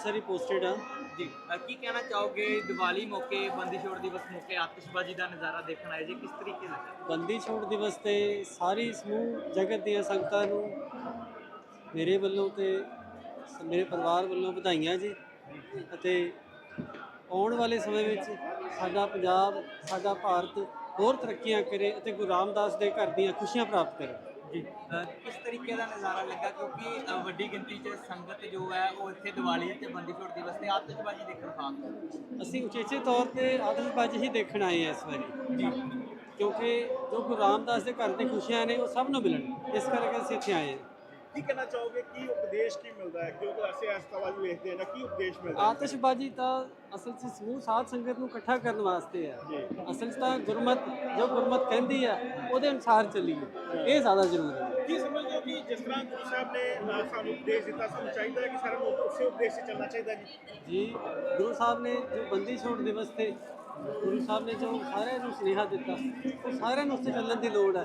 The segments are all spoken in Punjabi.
ਅੰਮ੍ਰਿਤਸਰੀ ਪੋਸਟਡ ਹਾਂ ਜੀ। ਅ, ਕੀ ਕਹਿਣਾ ਚਾਹੋਗੇ ਦੀਵਾਲੀ ਮੌਕੇ ਬੰਦੀ ਛੋੜ ਦਿਵਸ ਮੌਕੇ ਆਤਿਸ਼ਬਾਜ਼ੀ ਦਾ ਨਜ਼ਾਰਾ ਦੇਖਣ ਆਏ ਜੀ? ਕਿਸ ਤਰੀਕੇ ਲੱਗਾ ਬੰਦੀ ਛੋੜ ਦਿਵਸ ਤੇ ਸਾਰੀ ਸਮੂਹ ਜਗਤ ਦੀਆਂ ਸੰਗਤਾਂ ਨੂੰ ਮੇਰੇ ਵੱਲੋਂ ਤੇ ਸ- ਮੇਰੇ ਪਰਿਵਾਰ ਵੱਲੋਂ ਵਧਾਈਆਂ ਜੀ। ਅਤੇ ਆਉਣ ਵਾਲੇ ਸਮੇਂ ਵਿੱਚ ਸਾਡਾ ਪੰਜਾਬ ਸਾਡਾ ਭਾਰਤ ਹੋਰ ਤਰੱਕੀਆਂ ਕਰੇ ਅਤੇ ਗੁਰੂ ਰਾਮਦਾਸ ਦੇ ਘਰ ਦੀਆਂ ਖੁਸ਼ੀਆਂ ਪ੍ਰਾਪਤ ਕਰੇ। ਜੀ। ਕਿਸ ਤਰੀਕੇ ਦਾ ਨਜ਼ਾਰਾ ਲੱਗਾ? ਕਿਉਂਕਿ ਵੱਡੀ ਗਿਣਤੀ 'ਚ ਸੰਗਤ ਜੋ ਹੈ ਉਹ ਇੱਥੇ ਦੀਵਾਲੀ ਤੇ ਬੰਦੀ ਛੋੜ ਦਿਵਸ ਤੇ ਆਤਿਸ਼ਬਾਜ਼ੀ ਦੇਖਣ ਖਾਸ ਅਸੀਂ ਉਚੇਚੇ ਤੌਰ ਤੇ ਆਤਿਸ਼ਬਾਜ਼ੀ ਹੀ ਦੇਖਣ ਆਏ ਹਾਂ ਇਸ ਵਾਰੀ। ਜੀ। ਕਿਉਂਕਿ ਜੋ ਗੁਰੂ ਰਾਮਦਾਸ ਦੇ ਘਰ ਦੀਆਂ ਖੁਸ਼ੀਆਂ ਨੇ ਉਹ ਸਭ ਨੂੰ ਮਿਲਣ। ਇਸ ਕਰਕੇ ਅਸੀਂ ਇੱਥੇ ਆਏ ਹਾਂ। ਕੀ ਕਹਿਣਾ ਚਾਹੋਗੇ? ਕੀ ਉਪਦੇਸ਼ ਕੀ ਮਿਲਦਾ ਹੈ? ਕਿਉਂਕਿ ਅਸੀਂ ਇਸ ਤਰ੍ਹਾਂ ਵੀ ਵੇਖਦੇ ਹਾਂ ਨਾ ਕੀ ਉਪਦੇਸ਼ ਮਿਲਦਾ ਹੈ? ਆਤਿਸ਼ਬਾਜ਼ੀ ਤਾਂ ਅਸਲ 'ਚ ਸਮੂਹ ਸਾਧ ਸੰਗਤ ਨੂੰ ਇਕੱਠਾ ਕਰਨ ਵਾਸਤੇ ਹੈ। ਅਸਲ 'ਚ ਤਾਂ ਗੁਰਮਤ ਜੋ ਗੁਰਮਤ ਕਹਿੰਦੀ ਹੈ ਉਹਦੇ ਅਨੁਸਾਰ ਚੱਲੀਏ ਇਹ ਜ਼ਿਆਦਾ ਜ਼ਰੂਰੀ ਹੈ। ਕੀ ਸਮਝਦੇ ਹੋ ਕਿ ਜਿਸ ਤਰ੍ਹਾਂ ਗੁਰੂ ਸਾਹਿਬ ਨੇ ਸਾਨੂੰ ਉਪਦੇਸ਼ ਦਿੱਤਾ ਸਾਨੂੰ ਚਾਹੀਦਾ ਹੈ ਕਿ ਸਾਰਿਆਂ ਨੂੰ ਉਸੇ ਉਪਦੇਸ਼ ਤੇ ਚੱਲਣਾ ਚਾਹੀਦਾ ਜੀ? ਜੀ ਗੁਰੂ ਸਾਹਿਬ ਨੇ ਜੋ ਬੰਦੀ ਛੋੜ ਦਿਵਸ ਤੇ ਗੁਰੂ ਸਾਹਿਬ ਨੇ ਜੋ ਸਾਰਿਆਂ ਨੂੰ ਸੁਨੇਹਾ ਦਿੱਤਾ ਉਹ ਸਾਰਿਆਂ ਨੂੰ ਉਸ ਚੱਲਣ ਦੀ ਲੋੜ ਹੈ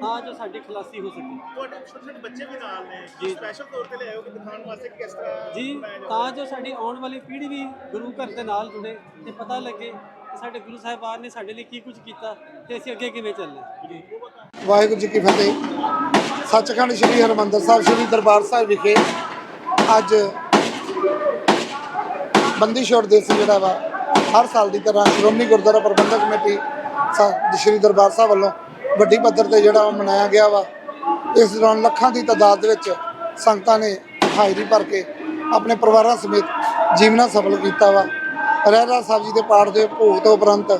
ਤਾਂ ਜੋ ਸਾਡੀ ਖਲਾਸੀ ਹੋ ਸਕੇ। ਤੁਹਾਡੇ ਛੋਟੇ ਛੋਟੇ ਬੱਚੇ ਵੀ ਨਾਲ ਨੇ ਜੀ। ਸਪੈਸ਼ਲ ਤੌਰ ਤੇ ਲਿਆਓ ਕਿ ਦਿਖਾਉਣ ਵਾਸਤੇ ਕਿ ਕਿਸ ਤਰ੍ਹਾਂ ਜੀ ਤਾਂ ਸਾਡੀ ਆਉਣ ਵਾਲੀ ਪੀੜ੍ਹੀ ਵੀ ਗੁਰੂ ਘਰ ਦੇ ਨਾਲ ਜੁੜੇ ਤੇ ਪਤਾ ਲੱਗੇ ਕਿ ਸਾਡੇ ਗੁਰੂ ਸਾਹਿਬਾਨ ਨੇ ਸਾਡੇ ਲਈ ਕੀ ਕੁਝ ਕੀਤਾ ਤੇ ਅਸੀਂ ਅੱਗੇ ਕਿਵੇਂ ਚੱਲਣਾ ਵਾਹਿਗੁਰੂ ਜੀ ਕੀ ਫਤਿਹ। ਸੱਚਖੰਡ ਸ੍ਰੀ ਹਰਿਮੰਦਰ ਸਾਹਿਬ ਸ੍ਰੀ ਦਰਬਾਰ ਸਾਹਿਬ ਵਿਖੇ ਅੱਜ ਬੰਦੀ ਛੋੜ ਦਿਵਸ ਜਿਹੜਾ ਵਾ ਹਰ ਸਾਲ ਦੀ ਤਰ੍ਹਾਂ ਸ਼੍ਰੋਮਣੀ ਗੁਰਦੁਆਰਾ ਪ੍ਰਬੰਧਕ ਕਮੇਟੀ ਸਾ- ਸ੍ਰੀ ਦਰਬਾਰ ਸਾਹਿਬ ਵੱਲੋਂ ਵੱਡੀ ਪੱਧਰ ਤੇ ਜਿਹੜਾ ਉਹ ਮਨਾਇਆ ਗਿਆ ਵਾ, ਇਸ ਦੌਰਾਨ ਲੱਖਾਂ ਦੀ ਤਾਦਾਦ ਦੇ ਵਿੱਚ ਸੰਗਤਾਂ ਨੇ ਹਾਜ਼ਰੀ ਭਰ ਕੇ ਆਪਣੇ ਪਰਿਵਾਰਾਂ ਸਮੇਤ ਜੀਵਨਾ ਸਫਲ ਕੀਤਾ ਵਾ। ਰਹਿਰਾ ਸਾਹਿਬ ਜੀ ਦੇ ਪਾਠ ਦੇ ਭੋਗ ਤੋਂ ਉਪਰੰਤ,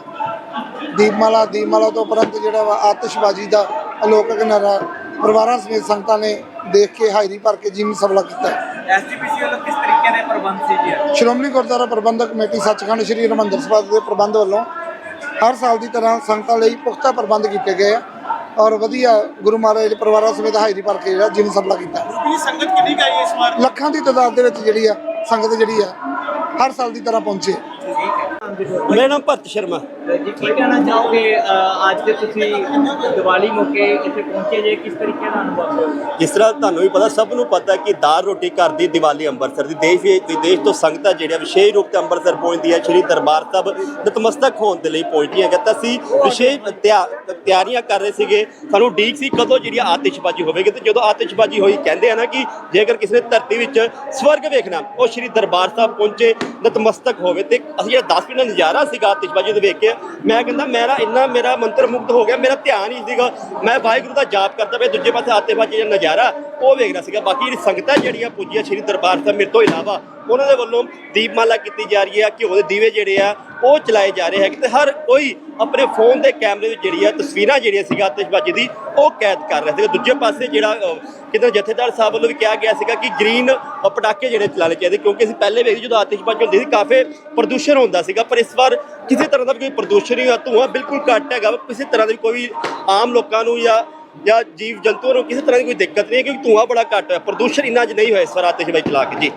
ਦੀਪਮਾਲਾ ਦੀਪਮਾਲਾ ਤੋਂ ਉਪਰੰਤ ਜਿਹੜਾ ਵਾ ਆਤਿਸ਼ਬਾਜ਼ੀ ਦਾ ਅਲੋਕਕ ਨਾਰਾ ਪਰਿਵਾਰਾਂ ਸਮੇਤ ਸੰਗਤਾਂ ਨੇ ਦੇਖ ਕੇ ਹਾਜ਼ਰੀ ਭਰ ਕੇ ਜੀਵਨ ਸਫਲਾ ਕੀਤਾ। ਐਸਜੀਪੀਸੀ ਵੱਲੋਂ ਕਿਸ ਤਰੀਕੇ ਦੇ ਪ੍ਰਬੰਧ ਸੀ ਜੀ? ਸ਼੍ਰੋਮਣੀ ਗੁਰਦੁਆਰਾ ਪ੍ਰਬੰਧਕ ਕਮੇਟੀ ਸੱਚਖੰਡ ਸ੍ਰੀ ਹਰਿਮੰਦਰ ਸਾਹਿਬ ਦੇ ਪ੍ਰਬੰਧ ਵੱਲੋਂ ਹਰ ਸਾਲ ਦੀ ਤਰ੍ਹਾਂ ਸੰਗਤਾਂ ਲਈ ਪੁਖਤਾ ਪ੍ਰਬੰਧ ਕੀਤੇ ਗਏ ਆ ਔਰ ਵਧੀਆ ਗੁਰੂ ਮਹਾਰਾਜ ਦੇ ਪਰਿਵਾਰਾਂ ਸਮੇਤ ਹਾਜ਼ਰੀ ਭਰ ਕੇ ਜਿਹੜਾ ਜੀਵਨ ਸਫਲਾ ਕੀਤਾ। ਕੀ ਸੰਗਤ ਕਿੰਨੀ ਹੈ ਇਸ ਵਾਰ? ਲੱਖਾਂ ਦੀ ਤਾਦਾਦ ਦੇ ਵਿੱਚ ਜਿਹੜੀ ਆ ਸੰਗਤ ਜਿਹੜੀ ਆ ਹਰ ਸਾਲ ਦੀ ਤਰ੍ਹਾਂ ਪਹੁੰਚੇ ਮੇਰਾ ਨਾਮ ਭਰਤ ਸ਼ਰਮਾ। ਜੀ ਕੀ ਕਹਿਣਾ ਚਾਹੋਗੇ ਅੱਜ ਦੇ ਤੁਸੀਂ ਦੀਵਾਲੀ ਮੌਕੇ ਇੱਥੇ ਪਹੁੰਚੇ ਜੇ ਕਿਸ ਤਰੀਕੇ ਦਾ ਅਨੁਭਵ ਹੋਇਆ? ਜਿਸ ਤਰ੍ਹਾਂ ਤੁਹਾਨੂੰ ਵੀ ਪਤਾ ਸਭ ਨੂੰ ਪਤਾ ਕਿ ਦਾਲ ਰੋਟੀ ਘਰ ਦੀ ਦੀਵਾਲੀ ਅੰਮ੍ਰਿਤਸਰ ਦੀ ਦੇਸ਼ ਵਿਦੇਸ਼ ਤੋਂ ਸੰਗਤਾਂ ਜਿਹੜੀਆਂ ਵਿਸ਼ੇਸ਼ ਰੂਪ ਤੇ ਅੰਮ੍ਰਿਤਸਰ ਪਹੁੰਚਦੀ ਹੈ ਸ਼੍ਰੀ ਦਰਬਾਰ ਸਾਹਿਬ ਨਤਮਸਤਕ ਹੋਣ ਦੇ ਲਈ ਪਹੁੰਚਦੀਆਂ ਹੈ ਤਾਂ ਅਸੀਂ ਵਿਸ਼ੇਸ਼ ਤਿਆ- ਤਿਆਰੀਆਂ ਕਰ ਰਹੇ ਸੀਗੇ ਸਾਨੂੰ ਡੀਕ ਸੀ ਕਦੋਂ ਜਿਹੜੀ ਆਤਿਸ਼ਬਾਜ਼ੀ ਹੋਵੇਗੀ ਤੇ ਜਦੋਂ ਆਤਿਸ਼ਬਾਜ਼ੀ ਹੋਈ ਕਹਿੰਦੇ ਆ ਨਾ ਕਿ ਜੇਕਰ ਕਿਸੇ ਨੇ ਧਰਤੀ ਵਿੱਚ ਸਵਰਗ ਵੇਖਣਾ ਉਹ ਸ਼੍ਰੀ ਦਰਬਾਰ ਸਾਹਿਬ ਪਹੁੰਚੇ ਨਤਮਸਤਕ ਹੋਵੇ ਤੇ ਅਸੀਂ ਜਿਹੜਾ 10 ਮਿੰਟ ਨਜ਼ਾਰਾ ਸੀਗਾ ਆਤਿਸ਼ਬਾਜ਼ੀ ਦੇ ਵੇਖ ਕੇ। ਮੈਂ ਕਹਿੰਦਾ, ਮੇਰਾ ਇੰਨਾ, ਮੇਰਾ ਮੰਤਰ ਮੁਕਤ ਹੋ ਗਿਆ, ਮੇਰਾ ਧਿਆਨ ਹੀ ਸੀਗਾ। ਮੈਂ ਵਾਹਿਗੁਰੂ ਦਾ ਜਾਪ ਕਰਦਾ ਪਿਆ, ਦੂਜੇ ਪਾਸੇ ਆਤਿਸ਼ਬਾਜ਼ੀ ਦਾ ਨਜ਼ਾਰਾ ਉਹ ਵੇਖ ਰਿਹਾ ਸੀਗਾ। ਬਾਕੀ ਜਿਹੜੀ ਸੰਗਤਾਂ ਜਿਹੜੀਆਂ ਪੁੱਜੀਆਂ ਸ਼੍ਰੀ ਦਰਬਾਰ ਸਾਹਿਬ ਮੇਰੇ ਤੋਂ ਇਲਾਵਾ ਉਹਨਾਂ ਦੇ ਵੱਲੋਂ ਦੀਪਮਾਲਾ ਕੀਤੀ ਜਾ ਰਹੀ ਹੈ ਘਿਓ ਦੇ ਦੀਵੇ ਜਿਹੜੇ ਆ ਉਹ ਚਲਾਏ ਜਾ ਰਹੇ ਹੈਗੇ ਤੇ ਹਰ ਕੋਈ ਆਪਣੇ ਫੋਨ ਦੇ ਕੈਮਰੇ ਵਿੱਚ ਜਿਹੜੀ ਆ ਤਸਵੀਰਾਂ ਜਿਹੜੀਆਂ ਸੀਗਾ ਆਤਿਸ਼ਬਾਜ਼ੀ ਦੀ ਉਹ ਕੈਦ ਕਰ ਰਿਹਾ ਸੀਗਾ। ਦੂਜੇ ਪਾਸੇ ਜਿਹੜਾ ਅ, ਕਿਤੇ ਜਥੇਦਾਰ ਸਾਹਿਬ ਵੱਲੋਂ ਵੀ ਕਿਹਾ ਗਿਆ ਸੀਗਾ ਕਿ ਗ੍ਰੀਨ ਪਟਾਕੇ ਜਿਹੜੇ ਚਲਾਣੇ ਚਾਹੀਦੇ ਕਿਉਂਕਿ ਅਸੀਂ ਪਹਿਲੇ ਵੇਖਦੇ ਜਦੋਂ ਆਤਿਸ਼ਬਾਜ਼ੀ ਹੁੰਦੀ ਸੀ ਕਾਫੀ ਪ੍ਰਦੂਸ਼ਣ ਹੁੰਦਾ ਸੀਗਾ ਪਰ ਇਸ ਵਾਰ ਕਿਸੇ ਤਰ੍ਹਾਂ ਦਾ ਵੀ ਕੋਈ ਪ੍ਰਦੂਸ਼ਣ ਨਹੀਂ ਹੋਇਆ ਧੂੰਆਂ ਬਿਲਕੁਲ ਘੱਟ ਹੈਗਾ ਕਿਸੇ ਤਰ੍ਹਾਂ ਦਾ ਕੋਈ ਆਮ ਲੋਕਾਂ ਨੂੰ ਜਾਂ ਜਾਂ ਜੀਵ ਜੰਤੂਆਂ ਨੂੰ ਕਿਸੇ ਤਰ੍ਹਾਂ ਦੀ ਕੋਈ ਦਿੱਕਤ ਨਹੀਂ ਹੈ, ਕਿਉਂਕਿ ਧੂੰਆਂ ਬੜਾ ਘੱਟ ਹੈ, ਪ੍ਰਦੂਸ਼ਣ ਇੰਨਾ ਜ ਨਹੀਂ ਹੋਇਆ ਇਸ ਵਾਰ ਆਤਿਸ਼ਬਾਜ਼ੀ ਚਲਾ ਕੇ, ਜੀ।